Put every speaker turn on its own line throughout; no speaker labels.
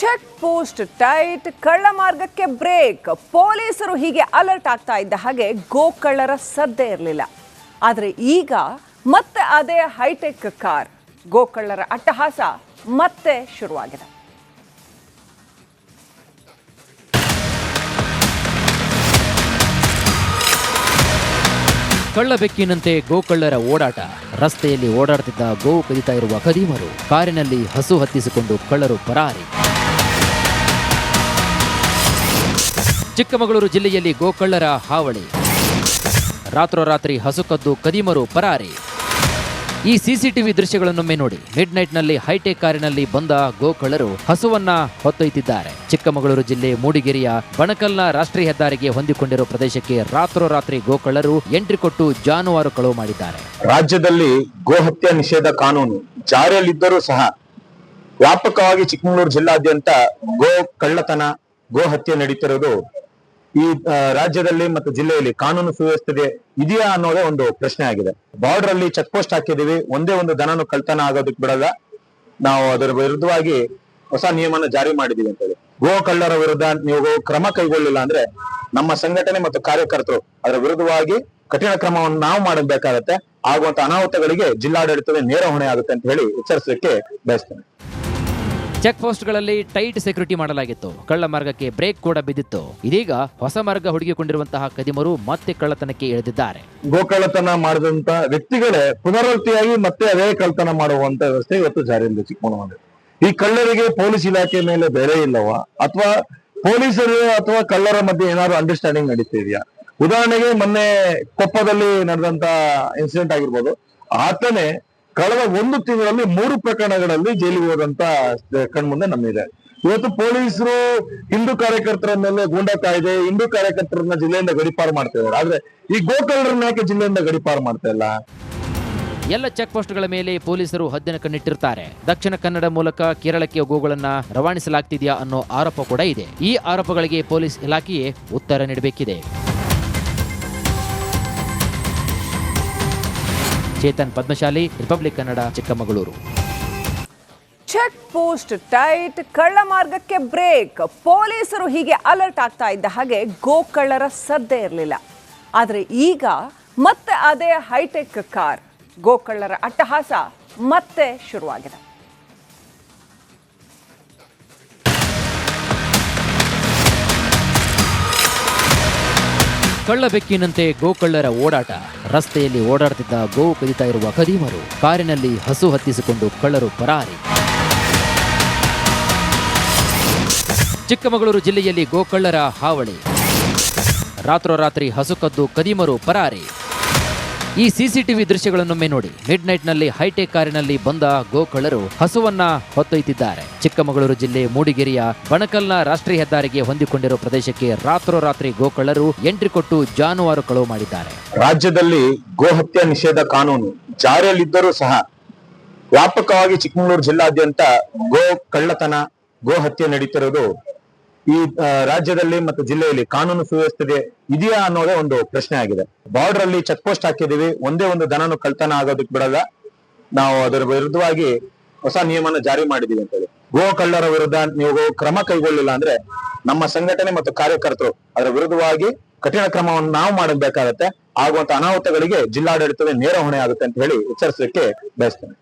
Check post tight, ಕಳ್ಳ ಮಾರ್ಗಕ್ಕೆ break. ಪೊಲೀಸರು ಹೀಗೆ ಅಲರ್ಟ್ ಆಗ್ತಾ ಇದ್ದ ಹಾಗೆ ಗೋಕಳ್ಳರ ಸದ್ದೆ ಇರಲಿಲ್ಲ. ಆದರೆ ಈಗ ಮತ್ತೆ ಅದೇ ಹೈಟೆಕ್ ಕಾರ್, ಗೋಕಳ್ಳರ ಅಟ್ಟಹಾಸ ಮತ್ತೆ ಶುರುವಾಗಿದೆ.
ಕಳ್ಳ ಬೆಕ್ಕಿನಂತೆ ಗೋಕಳ್ಳರ ಓಡಾಟ. ರಸ್ತೆಯಲ್ಲಿ ಓಡಾಡುತ್ತಿದ್ದ ಗೋವು ಕದಿತಾ ಇರುವ ಕದೀಮರು ಕಾರಿನಲ್ಲಿ ಹಸು ಹತ್ತಿಸಿಕೊಂಡು ಕಳ್ಳರು ಪರಾರಿ. ಚಿಕ್ಕಮಗಳೂರು ಜಿಲ್ಲೆಯಲ್ಲಿ ಗೋಕಳ್ಳರ ಹಾವಳಿ. ರಾತ್ರೋರಾತ್ರಿ ಹಸುಕದ್ದು ಕದೀಮರು ಪರಾರಿ. ಈ ಸಿಸಿಟಿವಿ ದೃಶ್ಯಗಳನ್ನೊಮ್ಮೆ ನೋಡಿ ಮಿಡ್ ನೈಟ್ನಲ್ಲಿ ಹೈಟೆಕ್ ಕಾರಿನಲ್ಲಿ ಬಂದ ಗೋಕಳ್ಳರು ಹಸುವನ್ನ ಹೊತ್ತೊಯ್ತಿದ್ದಾರೆ. ಚಿಕ್ಕಮಗಳೂರು ಜಿಲ್ಲೆ ಮೂಡಿಗೆರೆಯ ಬಣಕಲ್ನ ರಾಷ್ಟ್ರೀಯ ಹೆದ್ದಾರಿಗೆ ಹೊಂದಿಕೊಂಡಿರುವ ಪ್ರದೇಶಕ್ಕೆ ರಾತ್ರೋರಾತ್ರಿ ಗೋಕಳ್ಳರು ಎಂಟ್ರಿ ಕೊಟ್ಟು ಜಾನುವಾರು ಕಳವು ಮಾಡಿದ್ದಾರೆ.
ರಾಜ್ಯದಲ್ಲಿ ಗೋಹತ್ಯೆ ನಿಷೇಧ ಕಾನೂನು ಜಾರಿಯಲ್ಲಿದ್ದರೂ ಸಹ ವ್ಯಾಪಕವಾಗಿ ಚಿಕ್ಕಮಗಳೂರು ಜಿಲ್ಲಾದ್ಯಂತ ಗೋ ಕಳ್ಳತನ ಗೋ ನಡೀತಿರೋದು ಈ ರಾಜ್ಯದಲ್ಲಿ ಮತ್ತು ಜಿಲ್ಲೆಯಲ್ಲಿ ಕಾನೂನು ಸುವ್ಯವಸ್ಥೆ ಇದೆಯಾ ಅನ್ನೋದೇ ಒಂದು ಪ್ರಶ್ನೆ ಆಗಿದೆ. ಬಾರ್ಡರ್ ಅಲ್ಲಿ ಚೆಕ್ ಪೋಸ್ಟ್ ಹಾಕಿದೀವಿ ಒಂದೇ ಒಂದು ದನನು ಕಳ್ತನ ಆಗೋದಕ್ಕೆ ಬಿಡಲ್ಲ. ನಾವು ಅದರ ವಿರುದ್ಧವಾಗಿ ಹೊಸ ನಿಯಮನ ಜಾರಿ ಮಾಡಿದೀವಿ ಅಂತ ಹೇಳಿ ಗೋ ಕಳ್ಳರ ವಿರುದ್ಧ ನೀವು ಕ್ರಮ ಕೈಗೊಳ್ಳಿಲ್ಲ ಅಂದ್ರೆ ನಮ್ಮ ಸಂಘಟನೆ ಮತ್ತು ಕಾರ್ಯಕರ್ತರು ಅದರ ವಿರುದ್ಧವಾಗಿ ಕಠಿಣ ಕ್ರಮವನ್ನು ನಾವು ಮಾಡಬೇಕಾಗತ್ತೆ. ಆಗುವಂತ ಅನಾಹುತಗಳಿಗೆ ಜಿಲ್ಲಾಡಳಿತವೇ ನೇರ ಹೊಣೆ ಆಗುತ್ತೆ ಅಂತ ಹೇಳಿ ಎಚ್ಚರಿಸಲಿಕ್ಕೆ ಬಯಸ್ತೇನೆ.
ಚೆಕ್ ಪೋಸ್ಟ್ಗಳಲ್ಲಿ ಟೈಟ್ ಸೆಕ್ಯೂರಿಟಿ ಮಾಡಲಾಗಿತ್ತು. ಕಳ್ಳ ಮಾರ್ಗಕ್ಕೆ ಬ್ರೇಕ್ ಕೂಡ ಬಿದ್ದಿತ್ತು. ಇದೀಗ ಹೊಸ ಮಾರ್ಗ ಹುಡುಕಿಕೊಂಡಿರುವಂತಹ ಕದಿಮರು ಮತ್ತೆ ಕಳ್ಳತನಕ್ಕೆ ಇಳಿದಿದ್ದಾರೆ.
ಗೋಕಳ್ಳತನ ಮಾಡಿದಂತ ವ್ಯಕ್ತಿಗಳೇ ಪುನರಾವರ್ತಿಯಾಗಿ ಮತ್ತೆ ಅದೇ ಕಳ್ಳತನ ಮಾಡುವಂತ ವ್ಯವಸ್ಥೆ ಇವತ್ತು ಜಾರಿಯಲ್ಲಿ ಚಿಕ್ಕಮಗಳೂರು ಈ ಕಳ್ಳರಿಗೆ ಪೊಲೀಸ್ ಇಲಾಖೆ ಮೇಲೆ ಬೆಲೆ ಇಲ್ಲವಾ? ಅಥವಾ ಪೊಲೀಸರು ಅಥವಾ ಕಳ್ಳರ ಮಧ್ಯೆ ಏನಾದ್ರು ಅಂಡರ್ಸ್ಟ್ಯಾಂಡಿಂಗ್ ನಡೀತಿದ್ಯಾ ಉದಾಹರಣೆಗೆ ಮೊನ್ನೆ ಕೊಪ್ಪದಲ್ಲಿ ನಡೆದಂತ ಇನ್ಸಿಡೆಂಟ್ ಆಗಿರ್ಬೋದು. ಆತನೇ ಕಳೆದ ಒಂದು ತಿಂಗಳಲ್ಲಿ ಮೂರು ಪ್ರಕರಣಗಳಲ್ಲಿ ಜೈಲಿಗೆ ಹೋದಂತ ಕಣ್ಮುಂದೆ ನಮ್ಮಿದೆ. ಇವತ್ತು ಪೊಲೀಸರು ಹಿಂದೂ ಕಾರ್ಯಕರ್ತರ ಮೇಲೆ ಗೂಂಡಾ ಕಾಯ್ದೆ, ಹಿಂದೂ ಕಾರ್ಯಕರ್ತರನ್ನ ಜಿಲ್ಲೆಯಿಂದ ಗಡಿಪಾರು ಮಾಡ್ತಾ ಇದ್ದಾರೆ. ಆದ್ರೆ ಈ ಗೋಕರ್ಣರನ್ನ ಯಾಕೆ ಜಿಲ್ಲೆಯಿಂದ ಗಡಿಪಾರು ಮಾಡ್ತಾ ಇಲ್ಲ?
ಎಲ್ಲ ಚೆಕ್ ಪೋಸ್ಟ್ಗಳ ಮೇಲೆ ಪೊಲೀಸರು ಹದ್ದಿನ ಕಣ್ಣಿಟ್ಟಿರ್ತಾರೆ. ದಕ್ಷಿಣ ಕನ್ನಡ ಮೂಲಕ ಕೇರಳಕ್ಕೆ ಗೋಗಳನ್ನ ರವಾನಿಸಲಾಗ್ತಿದೆಯಾ ಅನ್ನೋ ಆರೋಪ ಕೂಡ ಇದೆ. ಈ ಆರೋಪಗಳಿಗೆ ಪೊಲೀಸ್ ಇಲಾಖೆಯೇ ಉತ್ತರ ನೀಡಬೇಕಿದೆ. Chetan Padmashali, Republic Kannada, Chikkamagaluru.
Check post tight, ಕಳ್ಳ ಮಾರ್ಗಕ್ಕೆ ಬ್ರೇಕ್. ಪೊಲೀಸರು ಹೀಗೆ ಅಲರ್ಟ್ ಆಗ್ತಾ ಇದ್ದ ಹಾಗೆ ಗೋಕಳ್ಳರ ಸದ್ದೆ ಇರಲಿಲ್ಲ. ಆದರೆ ಈಗ ಮತ್ತೆ ಅದೇ ಹೈಟೆಕ್ ಕಾರ್. ಗೋಕಳ್ಳರ ಅಟ್ಟಹಾಸ ಮತ್ತೆ ಶುರುವಾಗಿದೆ.
ಕಳ್ಳಬೆಕ್ಕಿನಂತೆ ಗೋಕಳ್ಳರ ಓಡಾಟ. ರಸ್ತೆಯಲ್ಲಿ ಓಡಾಡುತ್ತಿದ್ದ ಗೋವು ಕದಿತಾ ಇರುವ ಕದೀಮರು ಕಾರಿನಲ್ಲಿ ಹಸು ಹತ್ತಿಸಿಕೊಂಡು ಕಳ್ಳರು ಪರಾರಿ. ಚಿಕ್ಕಮಗಳೂರು ಜಿಲ್ಲೆಯಲ್ಲಿ ಗೋಕಳ್ಳರ ಹಾವಳಿ. ರಾತ್ರೋರಾತ್ರಿ ಹಸು ಕದ್ದು ಕದೀಮರು ಪರಾರಿ. ಈ ಸಿಸಿಟಿವಿ ದೃಶ್ಯಗಳನ್ನೊಮ್ಮೆ ನೋಡಿ. ಮಿಡ್ ನೈಟ್ನಲ್ಲಿ ಹೈಟೆಕ್ ಕಾರಿನಲ್ಲಿ ಬಂದ ಗೋಕಳರು ಹಸುವನ್ನ ಹೊತ್ತೊಯ್ತಿದ್ದಾರೆ ಚಿಕ್ಕಮಗಳೂರು ಜಿಲ್ಲೆ ಮೂಡಿಗೆರೆಯ ಬಣಕಲ್ನ ರಾಷ್ಟ್ರೀಯ ಹೆದ್ದಾರಿಗೆ ಹೊಂದಿಕೊಂಡಿರುವ ಪ್ರದೇಶಕ್ಕೆ ರಾತ್ರೋರಾತ್ರಿ ಗೋಕಳರು ಎಂಟ್ರಿ ಕೊಟ್ಟು ಜಾನುವಾರು ಕಳವು ಮಾಡಿದ್ದಾರೆ.
ರಾಜ್ಯದಲ್ಲಿ ಗೋಹತ್ಯೆ ನಿಷೇಧ ಕಾನೂನು ಜಾರಿಯಲ್ಲಿದ್ದರೂ ಸಹ ವ್ಯಾಪಕವಾಗಿ ಚಿಕ್ಕಮಗಳೂರು ಜಿಲ್ಲಾದ್ಯಂತ ಗೋ ಕಳ್ಳತನ ಗೋ ಹತ್ಯೆ ನಡೀತಿರೋದು ಈ ರಾಜ್ಯದಲ್ಲಿ ಮತ್ತು ಜಿಲ್ಲೆಯಲ್ಲಿ ಕಾನೂನು ಸುವ್ಯವಸ್ಥೆ ಇದೆಯಾ ಅನ್ನೋದೇ ಒಂದು ಪ್ರಶ್ನೆ ಆಗಿದೆ. ಬಾರ್ಡರ್ ಅಲ್ಲಿ ಚೆಕ್ ಪೋಸ್ಟ್ ಹಾಕಿದೀವಿ ಒಂದೇ ಒಂದು ದನನು ಕಳ್ತನ ಆಗೋದಕ್ಕೆ ಬಿಡಲ್ಲ. ನಾವು ಅದರ ವಿರುದ್ಧವಾಗಿ ಹೊಸ ನಿಯಮನ ಜಾರಿ ಮಾಡಿದೀವಿ ಅಂತ ಹೇಳಿ ಗೋ ಕಳ್ಳರ ವಿರುದ್ಧ ನೀವು ಕ್ರಮ ಕೈಗೊಳ್ಳಿಲ್ಲ ಅಂದ್ರೆ ನಮ್ಮ ಸಂಘಟನೆ ಮತ್ತು ಕಾರ್ಯಕರ್ತರು ಅದರ ವಿರುದ್ಧವಾಗಿ ಕಠಿಣ ಕ್ರಮವನ್ನು ನಾವು ಮಾಡಬೇಕಾಗತ್ತೆ ಆಗುವಂತ ಅನಾಹುತಗಳಿಗೆ ಜಿಲ್ಲಾಡಳಿತವೇ ನೇರ ಹೊಣೆ ಆಗುತ್ತೆ ಅಂತ ಹೇಳಿ ಎಚ್ಚರಿಸಲಿಕ್ಕೆ ಬಯಸ್ತೇನೆ.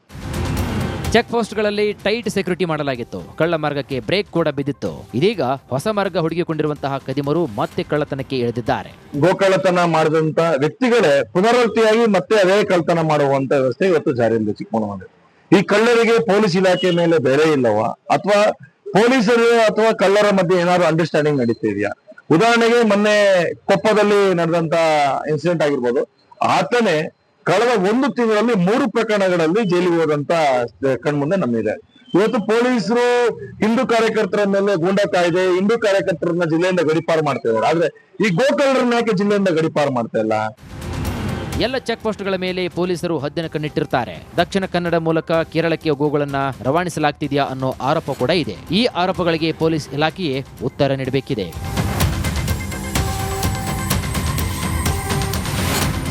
ಚೆಕ್ ಪೋಸ್ಟ್ಗಳಲ್ಲಿ ಟೈಟ್ ಸೆಕ್ಯೂರಿಟಿ ಮಾಡಲಾಗಿತ್ತು. ಕಳ್ಳ ಮಾರ್ಗಕ್ಕೆ ಬ್ರೇಕ್ ಕೂಡ ಬಿದ್ದಿತ್ತು. ಇದೀಗ ಹೊಸ ಮಾರ್ಗ ಹುಡುಕಿಕೊಂಡಿರುವಂತಹ ಕದಿಮರು ಮತ್ತೆ ಕಳ್ಳತನಕ್ಕೆ ಇಳಿದಿದ್ದಾರೆ.
ಗೋಕಳ್ಳತನ ಮಾಡಿದಂತ ವ್ಯಕ್ತಿಗಳೇ ಪುನರಾವರ್ತಿಯಾಗಿ ಮತ್ತೆ ಅದೇ ಕಳ್ಳತನ ಮಾಡುವಂತ ವ್ಯವಸ್ಥೆ ಇವತ್ತು ಜಾರಿಯಲ್ಲಿದೆ ಚಿಕ್ಕಮಗಳೂರು ಈ ಕಳ್ಳರಿಗೆ ಪೊಲೀಸ್ ಇಲಾಖೆ ಮೇಲೆ ಬೆಲೆ ಇಲ್ಲವಾ? ಅಥವಾ ಪೊಲೀಸರು ಅಥವಾ ಕಳ್ಳರ ಮಧ್ಯೆ ಏನಾದ್ರು ಅಂಡರ್ಸ್ಟ್ಯಾಂಡಿಂಗ್ ನಡೀತಿದೆಯಾ ಉದಾಹರಣೆಗೆ ಮೊನ್ನೆ ಕೊಪ್ಪದಲ್ಲಿ ನಡೆದಂತ ಇನ್ಸಿಡೆಂಟ್ ಆಗಿರ್ಬೋದು. ಆತನೇ ಕಳೆದ ಒಂದು ತಿಂಗಳಲ್ಲಿ ಮೂರು ಪ್ರಕರಣಗಳಲ್ಲಿ ಜೈಲಿಗೆ ಹೋದಂತ ಕಣ್ಮುಂದೆ ನಮ್ಮಿದೆ. ಇವತ್ತು ಪೊಲೀಸರು ಹಿಂದೂ ಕಾರ್ಯಕರ್ತರ ಮೇಲೆ ಗೂಂಡಾ ಕಾಯ್ದೆ, ಹಿಂದೂ ಕಾರ್ಯಕರ್ತರನ್ನ ಜಿಲ್ಲೆಯಿಂದ ಗಡಿಪಾರು ಮಾಡ್ತಾ ಇದ್ದಾರೆ. ಆದ್ರೆ ಈ ಗೋಕಲ್ರನ್ನ ಯಾಕೆ ಜಿಲ್ಲೆಯಿಂದ ಗಡಿಪಾರು ಮಾಡ್ತಾ ಇಲ್ಲ?
ಎಲ್ಲ ಚೆಕ್ ಪೋಸ್ಟ್ಗಳ ಮೇಲೆ ಪೊಲೀಸರು ಹದ್ದಿನ ಕಣ್ಣಿಟ್ಟಿರ್ತಾರೆ. ದಕ್ಷಿಣ ಕನ್ನಡ ಮೂಲಕ ಕೇರಳಕ್ಕೆ ಗೋಗಳನ್ನ ರವಾನಿಸಲಾಗ್ತಿದೆಯಾ ಅನ್ನೋ ಆರೋಪ ಕೂಡ ಇದೆ. ಈ ಆರೋಪಗಳಿಗೆ ಪೊಲೀಸ್ ಇಲಾಖೆಯೇ ಉತ್ತರ ನೀಡಬೇಕಿದೆ.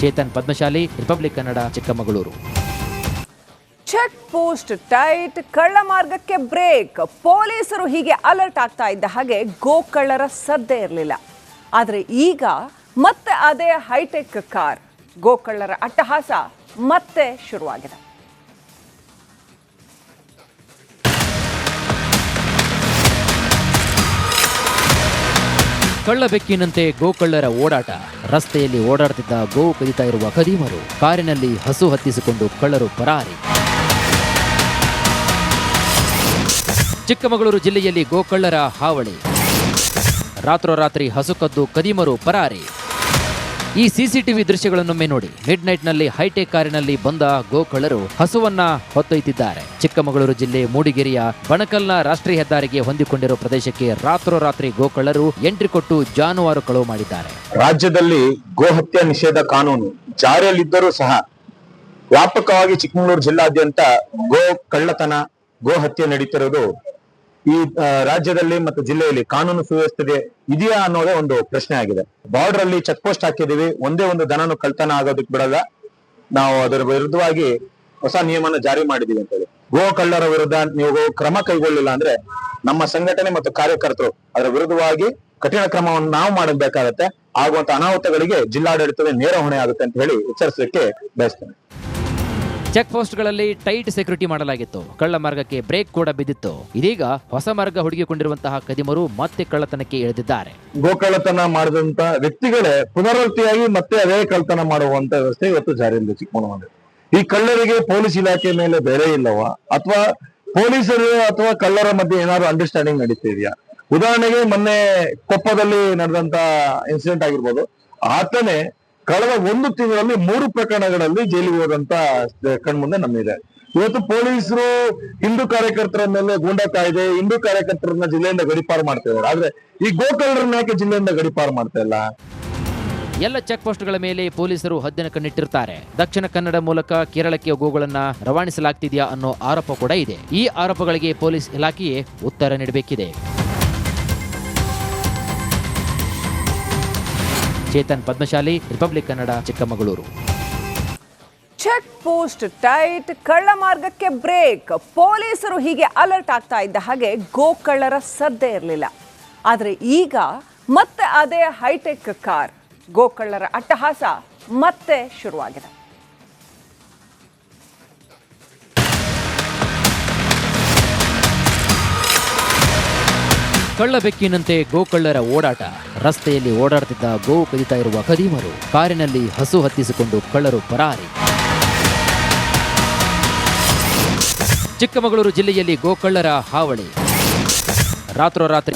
Chetan Padmashali, Republic Kannada, Chikkamagaluru.
Check post tight ಕಳ್ಳ ಮಾರ್ಗಕ್ಕೆ ಬ್ರೇಕ್ ಪೊಲೀಸರು ಹೀಗೆ ಅಲರ್ಟ್ ಆಗ್ತಾ ಇದ್ದ ಹಾಗೆ ಗೋಕಳ್ಳರ ಸದ್ದೇ ಇರಲಿಲ್ಲ. ಆದರೆ ಈಗ ಮತ್ತೆ ಅದೇ ಹೈಟೆಕ್ ಕಾರ್ ಗೋಕಳ್ಳರ ಅಟ್ಟಹಾಸ ಮತ್ತೆ ಶುರುವಾಗಿದೆ.
ಕಳ್ಳಬೆಕ್ಕಿನಂತೆ ಗೋಕಳ್ಳರ ಓಡಾಟ. ರಸ್ತೆಯಲ್ಲಿ ಓಡಾಡ್ತಿದ್ದ ಗೋವು ಕದಿತಾ ಇರುವ ಕದೀಮರು ಕಾರಿನಲ್ಲಿ ಹಸು ಹತ್ತಿಸಿಕೊಂಡು ಕಳ್ಳರು ಪರಾರಿ. ಚಿಕ್ಕಮಗಳೂರು ಜಿಲ್ಲೆಯಲ್ಲಿ ಗೋಕಳ್ಳರ ಹಾವಳಿ. ರಾತ್ರೋರಾತ್ರಿ ಹಸು ಕದ್ದು ಕದೀಮರು ಪರಾರಿ. ಈ ಸಿಸಿಟಿವಿ ದೃಶ್ಯಗಳನ್ನೊಮ್ಮೆ ನೋಡಿ. ಮಿಡ್ ನೈಟ್ನಲ್ಲಿ ಹೈಟೆಕ್ ಕಾರಿನಲ್ಲಿ ಬಂದ ಗೋಕಳರು ಹಸುವನ್ನ ಹೊತ್ತೊಯ್ತಿದ್ದಾರೆ ಚಿಕ್ಕಮಗಳೂರು ಜಿಲ್ಲೆ ಮೂಡಿಗೆರೆಯ ಬಣಕಲ್ನ ರಾಷ್ಟ್ರೀಯ ಹೆದ್ದಾರಿಗೆ ಹೊಂದಿಕೊಂಡಿರುವ ಪ್ರದೇಶಕ್ಕೆ ರಾತ್ರೋರಾತ್ರಿ ಗೋಕಳ್ಳರು ಎಂಟ್ರಿ ಕೊಟ್ಟು ಜಾನುವಾರು ಕಳವು ಮಾಡಿದ್ದಾರೆ.
ರಾಜ್ಯದಲ್ಲಿ ಗೋಹತ್ಯೆ ನಿಷೇಧ ಕಾನೂನು ಜಾರಿಯಲ್ಲಿದ್ದರೂ ಸಹ ವ್ಯಾಪಕವಾಗಿ ಚಿಕ್ಕಮಗಳೂರು ಜಿಲ್ಲಾದ್ಯಂತ ಗೋ ಕಳ್ಳತನ, ಗೋ ಹತ್ಯೆ ನಡೀತಿರೋದು ಈ ರಾಜ್ಯದಲ್ಲಿ ಮತ್ತು ಜಿಲ್ಲೆಯಲ್ಲಿ ಕಾನೂನು ಸುವ್ಯವಸ್ಥೆಗೆ ಇದೆಯಾ ಅನ್ನೋದೇ ಒಂದು ಪ್ರಶ್ನೆ ಆಗಿದೆ. ಬಾರ್ಡರ್ ಅಲ್ಲಿ ಚೆಕ್ ಪೋಸ್ಟ್ ಹಾಕಿದೀವಿ ಒಂದೇ ಒಂದು ದನನು ಕಳ್ತನ ಆಗೋದಕ್ಕೆ ಬಿಡಲ್ಲ. ನಾವು ಅದರ ವಿರುದ್ಧವಾಗಿ ಹೊಸ ನಿಯಮನ ಜಾರಿ ಮಾಡಿದೀವಿ ಅಂತ ಹೇಳಿ ಗೋ ಕಳ್ಳರ ವಿರುದ್ಧ ನೀವು ಕ್ರಮ ಕೈಗೊಳ್ಳಿಲ್ಲ ಅಂದ್ರೆ ನಮ್ಮ ಸಂಘಟನೆ ಮತ್ತು ಕಾರ್ಯಕರ್ತರು ಅದರ ವಿರುದ್ಧವಾಗಿ ಕಠಿಣ ಕ್ರಮವನ್ನು ನಾವು ಮಾಡಬೇಕಾಗತ್ತೆ. ಆಗುವಂತ ಅನಾಹುತಗಳಿಗೆ ಜಿಲ್ಲಾಡಳಿತದ ನೇರ ಹೊಣೆ ಆಗುತ್ತೆ ಅಂತ ಹೇಳಿ ಎಚ್ಚರಿಸಲಿಕ್ಕೆ ಬಯಸ್ತೇನೆ.
ಚೆಕ್ ಪೋಸ್ಟ್ಗಳಲ್ಲಿ ಟೈಟ್ ಸೆಕ್ಯೂರಿಟಿ ಮಾಡಲಾಗಿತ್ತು. ಕಳ್ಳ ಮಾರ್ಗಕ್ಕೆ ಬ್ರೇಕ್ ಕೂಡ ಬಿದ್ದಿತ್ತು. ಇದೀಗ ಹೊಸ ಮಾರ್ಗ ಹುಡುಕಿಕೊಂಡಿರುವಂತಹ ಕದಿಮರು ಮತ್ತೆ ಕಳ್ಳತನಕ್ಕೆ ಇಳಿದಿದ್ದಾರೆ.
ಗೋಕಳ್ಳತನ ಮಾಡಿದಂತ ವ್ಯಕ್ತಿಗಳೇ ಪುನರಾವರ್ತಿಯಾಗಿ ಮತ್ತೆ ಅದೇ ಕಳ್ಳತನ ಮಾಡುವಂತ ವ್ಯವಸ್ಥೆ ಇವತ್ತು ಜಾರಿಯಲ್ಲಿ ಚಿಕ್ಕಮಗಳೂರು ಈ ಕಳ್ಳರಿಗೆ ಪೊಲೀಸ್ ಇಲಾಖೆ ಮೇಲೆ ಬೇರೆ ಇಲ್ಲವಾ? ಅಥವಾ ಪೊಲೀಸರು ಅಥವಾ ಕಳ್ಳರ ಮಧ್ಯೆ ಏನಾದ್ರು ಅಂಡರ್ಸ್ಟ್ಯಾಂಡಿಂಗ್ ನಡೀತಾ ಇದೆಯಾ? ಉದಾಹರಣೆಗೆ ಮೊನ್ನೆ ಕೊಪ್ಪದಲ್ಲಿ ನಡೆದಂತ ಇನ್ಸಿಡೆಂಟ್ ಆಗಿರ್ಬೋದು. ಆತನೇ ಕಳೆದ ಒಂದು ತಿಂಗಳಲ್ಲಿ ಮೂರು ಪ್ರಕರಣಗಳಲ್ಲಿ ಜೈಲಿಗೆ ಹೋದಂತ ಕಣ್ಮುಂದೆ ನಮ್ಮಿದೆ. ಇವತ್ತು ಪೊಲೀಸರು ಹಿಂದೂ ಕಾರ್ಯಕರ್ತರ ಮೇಲೆ ಗೂಂಡಾ ಕಾಯ್ದೆ, ಹಿಂದೂ ಕಾರ್ಯಕರ್ತರನ್ನ ಜಿಲ್ಲೆಯಿಂದ ಗಡಿಪಾರು ಮಾಡ್ತಾ ಇದ್ದಾರೆ. ಆದ್ರೆ ಈ ಗೋಕರ್ಣರನ್ನ ಯಾಕೆ ಜಿಲ್ಲೆಯಿಂದ ಗಡಿಪಾರು ಮಾಡ್ತಾ ಇಲ್ಲ?
ಎಲ್ಲ ಚೆಕ್ ಪೋಸ್ಟ್ಗಳ ಮೇಲೆ ಪೊಲೀಸರು ಹದ್ದಿನ ಕಣ್ಣಿಟ್ಟಿರ್ತಾರೆ. ದಕ್ಷಿಣ ಕನ್ನಡ ಮೂಲಕ ಕೇರಳಕ್ಕೆ ಗೋಗಳನ್ನ ರವಾನಿಸಲಾಗ್ತಿದೆಯಾ ಅನ್ನೋ ಆರೋಪ ಕೂಡ ಇದೆ. ಈ ಆರೋಪಗಳಿಗೆ ಪೊಲೀಸ್ ಇಲಾಖೆಯೇ ಉತ್ತರ ನೀಡಬೇಕಿದೆ. Chetan Padmashali, Republic Kannada, Chikkamagaluru.
Check post tight, ಕಳ್ಳ ಮಾರ್ಗಕ್ಕೆ ಬ್ರೇಕ್. ಪೊಲೀಸರು ಹೀಗೆ ಅಲರ್ಟ್ ಆಗ್ತಾ ಇದ್ದ ಹಾಗೆ ಗೋಕಳ್ಳರ ಸದ್ದೇ ಇರಲಿಲ್ಲ. ಆದರೆ ಈಗ ಮತ್ತೆ ಅದೇ ಹೈಟೆಕ್ ಕಾರ್. ಗೋಕಳ್ಳರ ಅಟ್ಟಹಾಸ ಮತ್ತೆ ಶುರುವಾಗಿದೆ.
ಕಳ್ಳಬೆಕ್ಕಿನಂತೆ ಗೋಕಳ್ಳರ ಓಡಾಟ. ರಸ್ತೆಯಲ್ಲಿ ಓಡಾಡ್ತಿದ್ದ ಗೋವು ಕದಿತಾ ಇರುವ ಖದೀಮರು ಕಾರಿನಲ್ಲಿ ಹಸು ಹತ್ತಿಸಿಕೊಂಡು ಕಳ್ಳರು ಪರಾರಿ. ಚಿಕ್ಕಮಗಳೂರು ಜಿಲ್ಲೆಯಲ್ಲಿ ಗೋಕಳ್ಳರ ಹಾವಳಿ. ರಾತ್ರೋರಾತ್ರಿ